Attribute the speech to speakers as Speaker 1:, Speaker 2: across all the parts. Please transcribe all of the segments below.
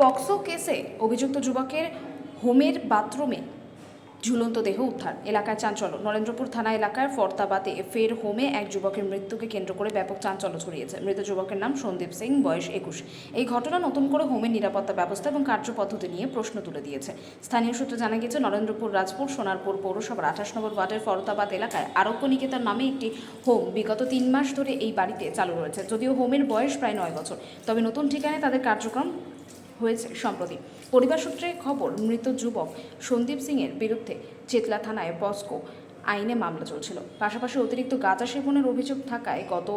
Speaker 1: POCSO কেসে অভিযুক্ত যুবকের হোমের বাথরুমে ঝুলন্ত দেহ উদ্ধার। এলাকায় চাঞ্চল্য। নরেন্দ্রপুর থানা এলাকার ফরতাবাদে ফের হোমে এক যুবকের মৃত্যুকে কেন্দ্র করে ব্যাপক চাঞ্চল্য ছড়িয়েছে। মৃত যুবকের নাম সন্দীপ সিং, বয়স একুশ। এই ঘটনা নতুন করে হোমের নিরাপত্তা ব্যবস্থা এবং কার্যপদ্ধতি নিয়ে প্রশ্ন তুলে দিয়েছে। স্থানীয় সূত্রে জানা গেছে নরেন্দ্রপুর রাজপুর সোনারপুর পৌরসভার আঠাশ নম্বর ওয়ার্ডের ফরতাবাদ এলাকায় আরোগ্য নিকেতন নামে একটি হোম বিগত তিন মাস ধরে এই বাড়িতে চালু রয়েছে। যদিও হোমের বয়স প্রায় নয় বছর। তবে নতুন ঠিকানায় তাদের কার্যক্রম হয়েছে সম্প্রতি। পরিবার সূত্রে খবর, মৃত যুবক সন্দীপ সিংয়ের বিরুদ্ধে চেতলা থানায় পস্কো আইনে মামলা চলছিল। পাশাপাশি অতিরিক্ত গাঁজা সেবনের অভিযোগ থাকায় গত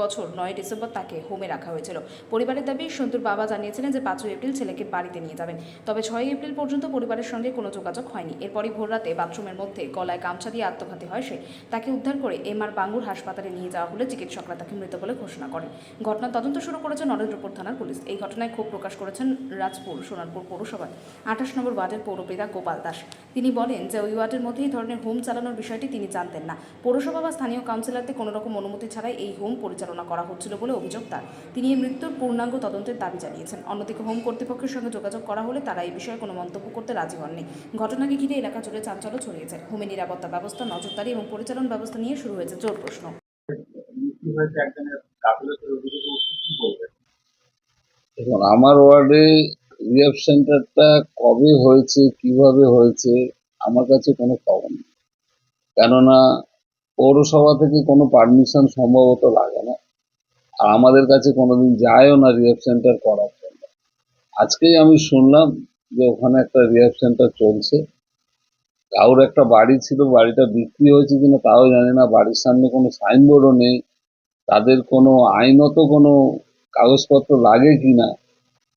Speaker 1: বছর নয় ডিসেম্বর তাকে হোমে রাখা হয়েছিল। পরিবারের দাবি, সন্তুর বাবা জানিয়েছিলেন যে পাঁচই এপ্রিল ছেলেকে বাড়িতে নিয়ে যাবেন। তবে ছয় এপ্রিল পর্যন্ত পরিবারের সঙ্গে কোনো যোগাযোগ হয়নি। এরপরই ভোররাতে বাথরুমের মধ্যে গলায় গামছা দিয়ে আত্মঘাতী হয় সে। তাকে উদ্ধার করে এম আর বাঙ্গুর হাসপাতালে নিয়ে যাওয়া হলে চিকিৎসকরা তাকে মৃত বলে ঘোষণা করেন। ঘটনার তদন্ত শুরু করেছে নরেন্দ্রপুর থানার পুলিশ। এই ঘটনায় ক্ষোভ প্রকাশ করেছেন রাজপুর সোনারপুর পৌরসভার আঠাশ নম্বর ওয়ার্ডের পৌরপিতা গোপাল দাস। তিনি বলেন যে ওই ওয়ার্ডের মধ্যে এই ধরনের হোম চালানোর বিষয়টি তিনি জানতেন না। পৌরসভা বা স্থানীয় কাউন্সিলরদের কোনো রকম অনুমতি ছাড়াই এই হোম পরিচালনা করা হচ্ছিল বলে অভিযোগ তার। তিনি এই মৃত্যুর পূর্ণাঙ্গ তদন্তের দাবি জানিয়েছেন। অন্যদিকে হোম কর্তৃপক্ষের সঙ্গে যোগাযোগ করা হলে তারা এই বিষয়ে কোনো মন্তব্য করতে রাজি হননি। ঘটনাকে ঘিরে এলাকা জুড়ে চাঞ্চল্য ছড়িয়েছে। হোমে নিরাপত্তা ব্যবস্থা, নজরদারি এবং পরিচালন ব্যবস্থা নিয়ে শুরু হয়েছে জোর প্রশ্ন।
Speaker 2: আমার ওয়ার্ডে রিহাব সেন্টারটা কবে হয়েছে, কীভাবে হয়েছে, আমার কাছে কোনো খবর নেই। কেননা পৌরসভা থেকে কোনো পারমিশন সম্ভবত লাগে না। আর আমাদের কাছে কোনোদিন যায়ও না রিহাব সেন্টার করার জন্য। আজকেই আমি শুনলাম যে ওখানে একটা রিহাব সেন্টার চলছে। কারোর একটা বাড়ি ছিল, বাড়িটা বিক্রি হয়েছে কিনা তাও জানি না। বাড়ির সামনে কোনো সাইনবোর্ডও নেই। তাদের কোনো আইনত কোনো কাগজপত্র লাগে কিনা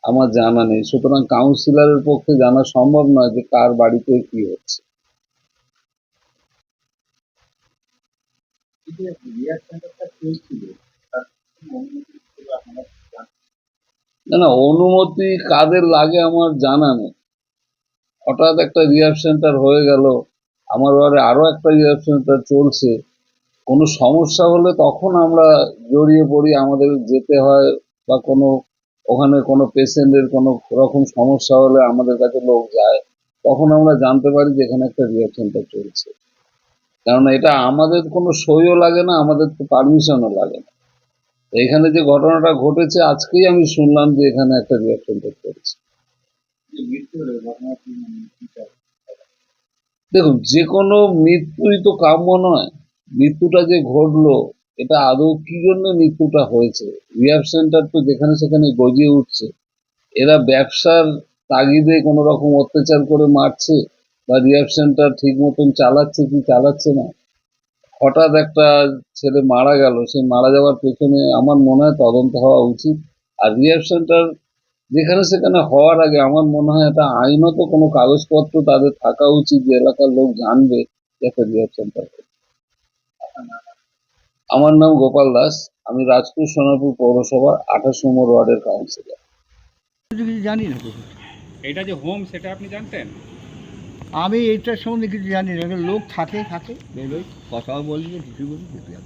Speaker 2: আমার জানা নেই। সুতরাং কাউন্সিলরের পক্ষে জানা সম্ভব নয় যে কার বাড়িতে কি হচ্ছে। না না, অনুমতি কাদের লাগে আমার জানা নেই। হঠাৎ একটা রিহাব সেন্টার হয়ে গেল, আমার বাড়ি আরও একটা রিহাব সেন্টার চলছে। কোনো সমস্যা হলে তখন আমরা জড়িয়ে পড়ি, আমাদের যেতে হয় বা কোনো, ওখানে কোনো পেশেন্টের কোনো রকম সমস্যা হলে আমাদের কাছে লোক যায়, তখন আমরা জানতে পারি যে এখানে একটা রিহাব সেন্টার চলছে। কারণ এটা আমাদের কোনো সইও লাগে না, আমাদের তো পারমিশনও লাগে না। এখানে যে ঘটনাটা ঘটেছে, আজকেই আমি শুনলাম যে এখানে একটা রিহাব সেন্টার চলছে
Speaker 3: যে মৃত্যু হলে ঘটনা কি মানে কি চাই?
Speaker 2: দেখুন, যে কোনো মৃত্যুই তো কাম্য নয়। মৃত্যুটা যে ঘটলো, এটা আদৌ কি জন্য মৃত্যুটা হয়েছে? রিহাব সেন্টার তো যেখানে সেখানে গজিয়ে উঠছে। এরা ব্যবসার তাগিদে কোনো রকম অত্যাচার করে মারছে? বা রিহাব সেন্টার ঠিক মতন চালাচ্ছে কি চালাচ্ছে না? হঠাৎ একটা ছেলে মারা গেল সেই মারা যাওয়ার পেছনে আমার মনে হয় তদন্ত হওয়া উচিত। আর রিহাব সেন্টার যেখানে সেখানে হওয়ার আগে আমার মনে হয় এটা আইনত কোনো কাগজপত্র তাদের থাকা উচিত যে এলাকার লোক জানবে একটা রিহাব সেন্টার আমার নাম গোপাল দাস আমি রাজপুর সোনারপুর পৌরসভার আঠাশ নম্বর ওয়ার্ডের কাউন্সিলর।
Speaker 4: জানি না।
Speaker 5: এটা যে হোম সেটা আপনি জানতেন?
Speaker 4: আমি এইটার সম্বন্ধে কিছু জানি না লোক থাকে থাকে বেরোয় কথাও বলি কিছু বলি কিছু না।